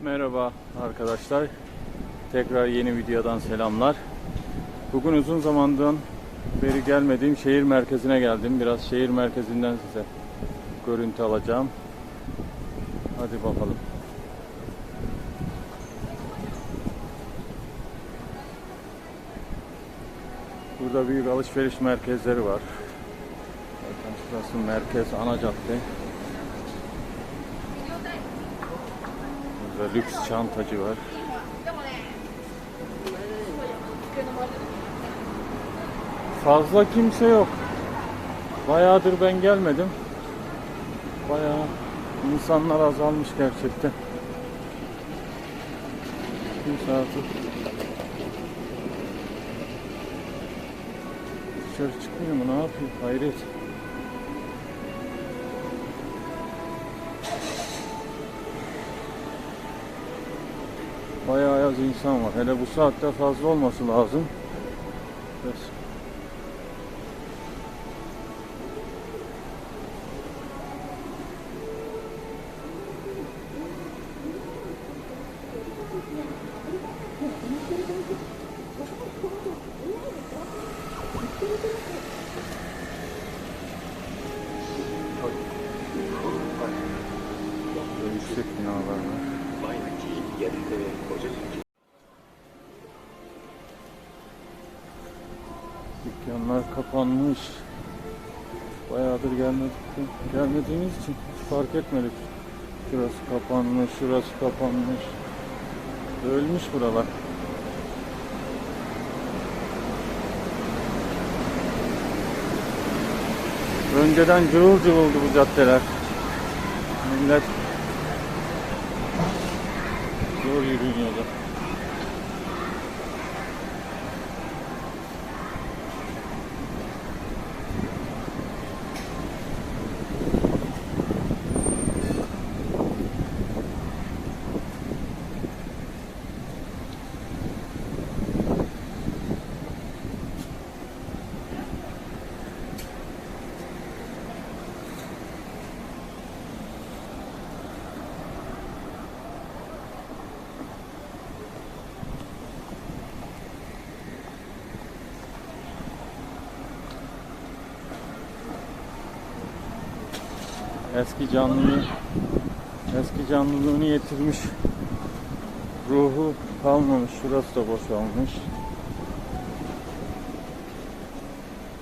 Merhaba arkadaşlar. Tekrar yeni videodan selamlar. Bugün uzun zamandan beri gelmediğim şehir merkezine geldim. Biraz şehir merkezinden size görüntü alacağım. Hadi bakalım. Burada büyük alışveriş merkezleri var. Şurası merkez ana cadde. Burada lüks çantacı var. Fazla kimse yok. Bayağıdır ben gelmedim. Bayağı insanlar azalmış gerçekten. Kimse artık dışarı çıkmıyor mu? Ne yapıyor? Hayret. Az insan var. Hele bu saatte fazla olması lazım. Evet. Kapanmış. Bayağıdır gelmedik, gelmediğimiz için hiç fark etmedik. Şurası kapanmış, şurası kapanmış. Ölmüş buralar. Önceden cıvıl cıvıldı bu caddeler. Millet zor yürünüyordu. Eski canlılığı eski canlılığını yitirmiş. Ruhu kalmamış. Şurası da boşalmış.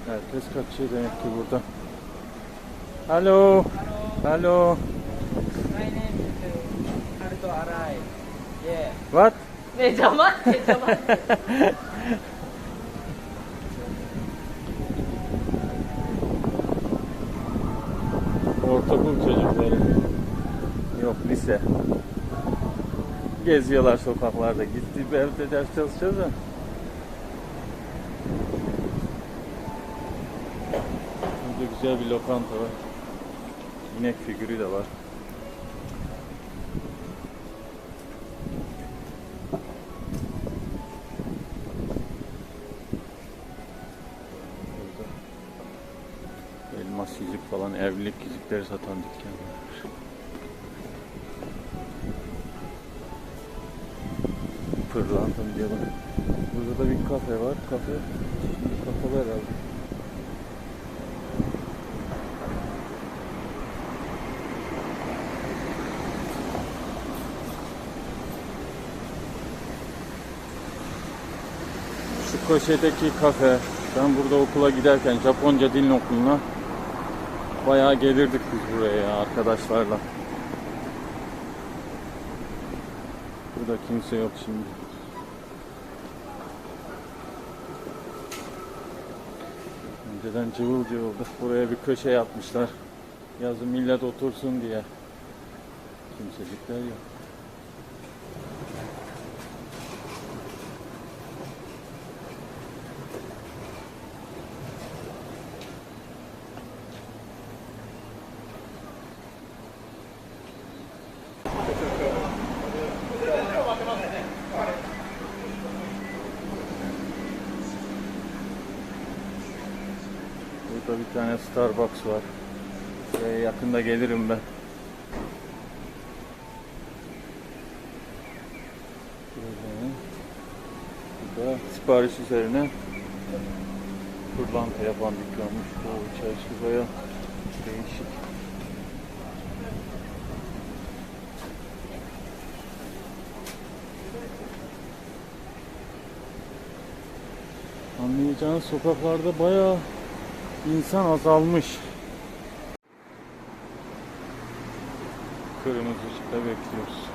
Herkes kaçıyor demek ki burada. Alo. Alo. My name is Haruto Arai. Yeah. What? Mecaman, mecaman. Ortaokul çocukları. Yok lise. Geziyorlar sokaklarda. Gitti bir evde ders çalışacağız da. Burada güzel bir lokanta var. İnek figürü de var. Yüzükleri satan dükkan var. Pırlandım diyorum. Burada da bir kafe var. Kafe kapalı herhalde. Şu köşedeki kafe. Ben burada okula giderken Japonca dil okuluna bayağı gelirdik biz buraya ya arkadaşlarla. Burada kimse yok şimdi. Önceden cıvıl cıvıldı. Buraya bir köşe yapmışlar. Yazın millet otursun diye. Kimsecikler yok. Burada bir tane Starbucks var. Buraya yakında gelirim ben. Böyle. Bu da sipariş üzerine pırlanta yapan dükkanmış. Bu çarşı baya değişik. Anlayacağınız sokaklarda bayağı insan azalmış. Kırmızı ışıkta bekliyoruz.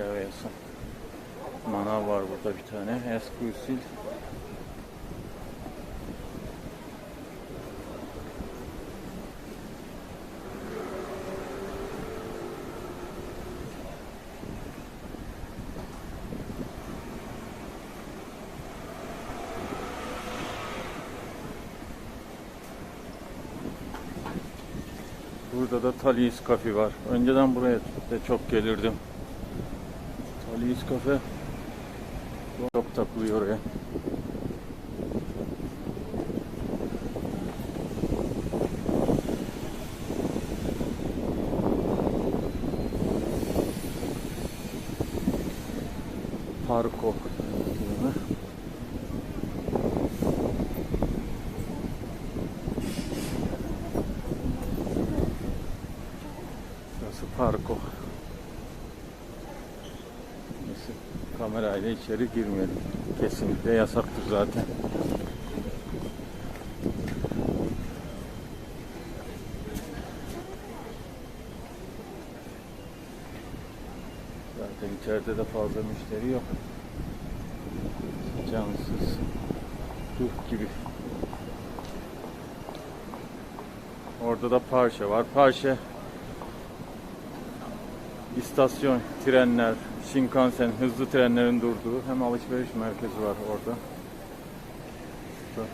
Yarayasın. Manav var burada bir tane. Eskusil. Burada da Talis Kafe var. Önceden buraya da çok gelirdim. Talis Kafe çok takılıyor oraya. Parko. Burası Parko. Neyse, kamerayla içeri girmeyelim. Kesinlikle yasaktır zaten. Zaten içeride de fazla müşteri yok. Cansız. Ruh gibi. Orada da Parşe var. Parşe istasyon, trenler, Shinkansen, hızlı trenlerin durduğu hem alışveriş merkezi var orada. Burada.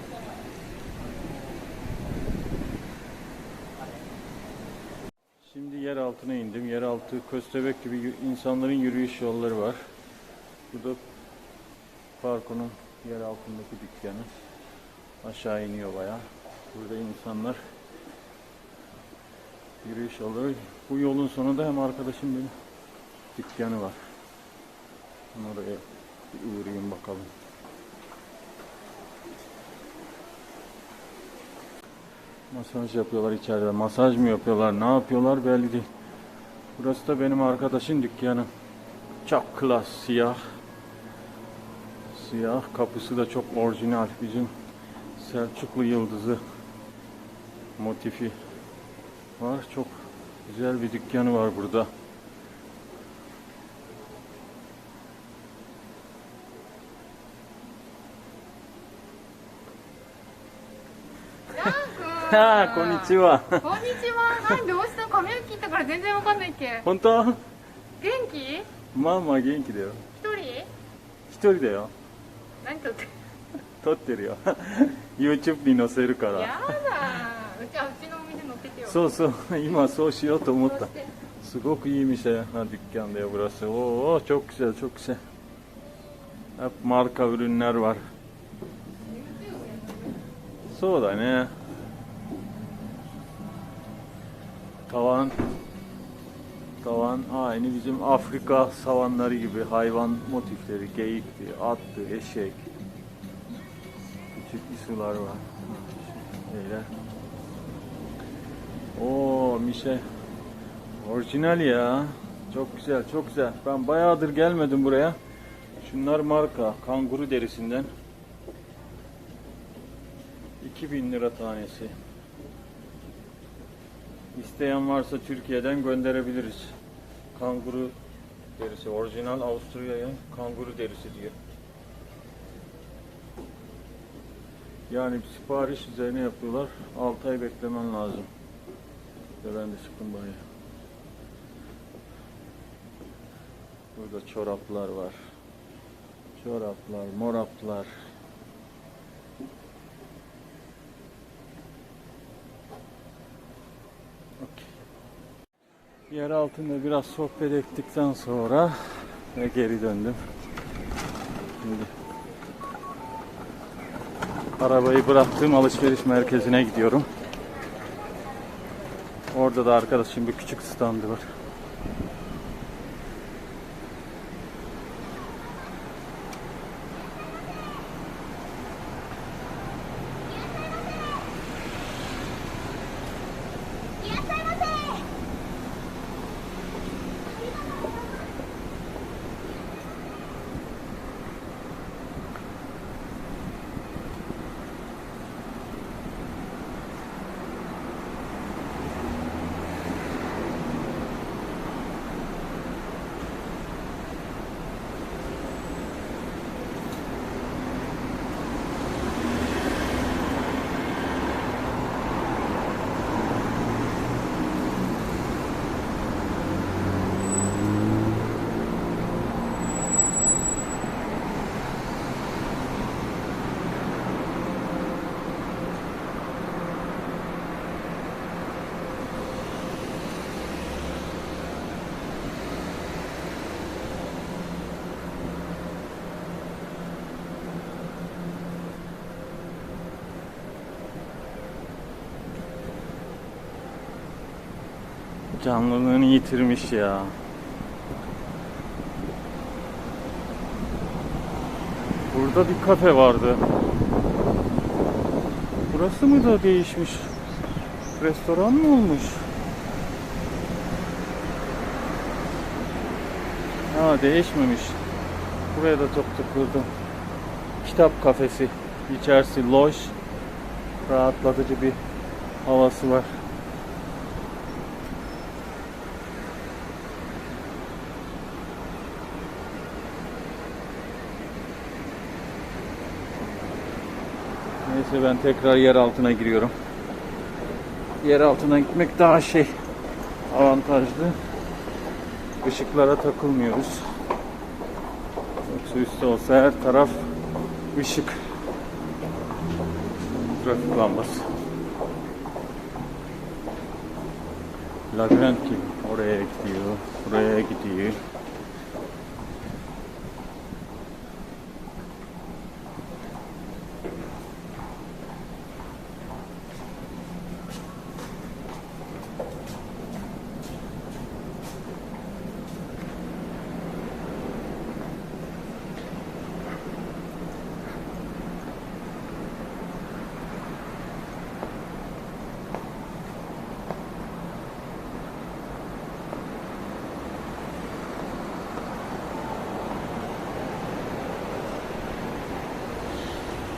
Şimdi yer altına indim. Yeraltı köstebek gibi insanların yürüyüş yolları var. Bu da Parko'nun yer altındaki dükkanı. Aşağı iniyor bayağı. Burada insanlar yürüyüş yolları. Bu yolun sonunda hem arkadaşım benim dükkanı var. Oraya bir uğrayayım bakalım. Masaj yapıyorlar içeride. Masaj mı yapıyorlar? Ne yapıyorlar belli değil. Burası da benim arkadaşın dükkanı. Çok klas siyah. Siyah. Kapısı da çok orijinal. Bizim Selçuklu yıldızı motifi var. Çok güzel bir dükkanı var burada. Ha, こんにちは。こんにちは。なんでどうした髪の毛切ったから全然わかんないっけ？本当？元気？まあまあ元気だよ。一人？一人だよ。何撮って？撮ってるよ。YouTube に載せるから。やだうちはうちのお店乗っけてよそうそう、今そうしようと思ったすごくいい店 ha dükkan da burası. Oo çok güzel çok güzel. Hep marka ürünler var. そうだね。Tavan Tavan aynı bizim Afrika savanları gibi hayvan motifleri, geyikti, attı, eşek. Küçük isular var. Öyle. Oo Mişe. Orijinal ya. Çok güzel, çok güzel. Ben bayağıdır gelmedim buraya. Şunlar marka, kanguru derisinden. 2000 lira tanesi. İsteyen varsa Türkiye'den gönderebiliriz. kanguru derisi. Orijinal Avusturya'ya kanguru derisi diyor. Yani sipariş üzerine yapıyorlar. 6 ay beklemen lazım. Ve de çıktım bayağı. Burada çoraplar var. Çoraplar, moraplar. Yer altında biraz sohbet ettikten sonra geri döndüm. Şimdi arabayı bıraktığım alışveriş merkezine gidiyorum. Orada da arkadaşım bir küçük standı var. Canlılığını yitirmiş ya. Burada bir kafe vardı. Burası mı da değişmiş? Restoran mı olmuş? Ha değişmemiş. Buraya da çok tıkıldım. Kitap kafesi. İçerisi loş. Rahatlatıcı bir havası var. Neyse ben tekrar yer altına giriyorum. Yer altına gitmek daha şey avantajlı. Işıklara takılmıyoruz. Yoksa üstte olsa her taraf ışık. Trafik lambası. Labirent gibi. Oraya gidiyor, buraya gidiyor.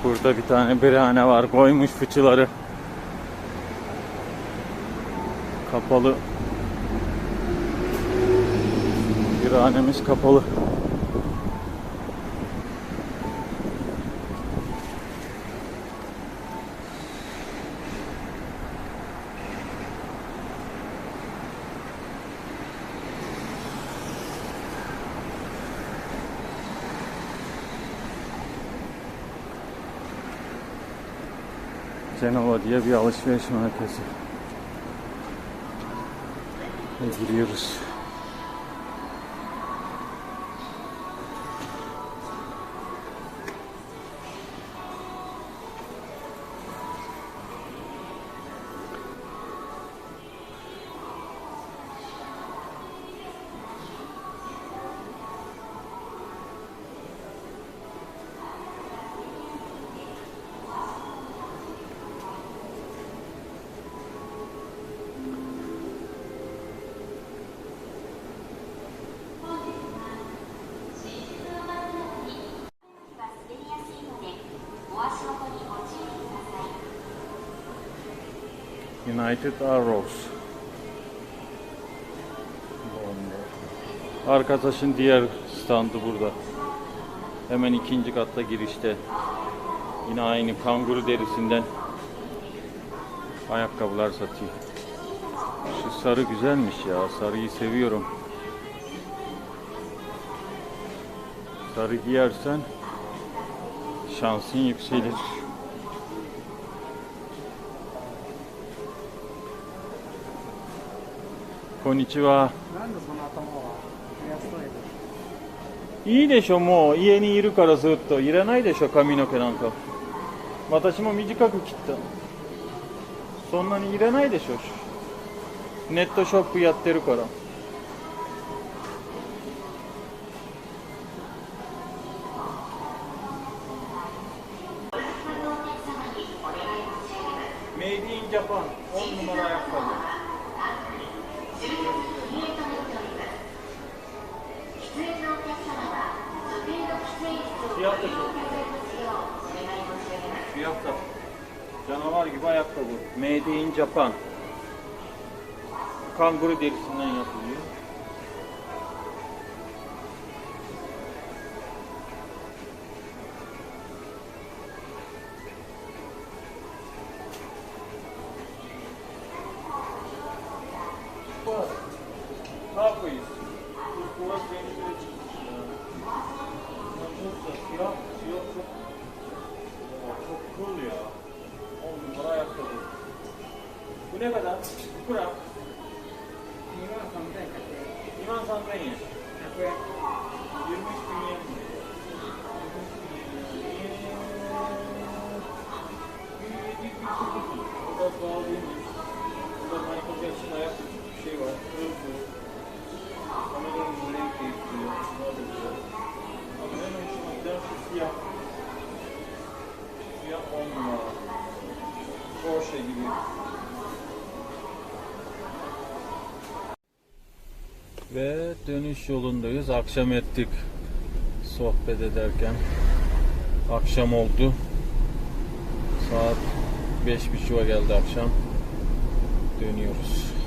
Burada bir tane birhane var. Koymuş fıçıları. Kapalı. Birhanemiz kapalı. Cenova diye bir alışveriş merkezi. Ve giriyoruz. United Arrows. Arkadaşın diğer standı burada. Hemen ikinci katta girişte. Yine aynı kanguru derisinden ayakkabılar satıyor. Şu sarı güzelmiş ya. Sarıyı seviyorum. Sarı giyersen şansın yükselir. こんでその頭は。いいいでしょもう家にいるからずっといらないでしょ髪の毛なんか。私も短く切ったそんなにいらないでしょ。ネットショップやってるから。Canavar gibi ayakkabı. Made in Japan. Kanguru derisinden yapılıyor. California. That's Ve dönüş yolundayız. Akşam ettik sohbet ederken. Akşam oldu. Saat 5.30'a geldi akşam. Dönüyoruz.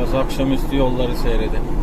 Biraz akşamüstü yolları seyredin.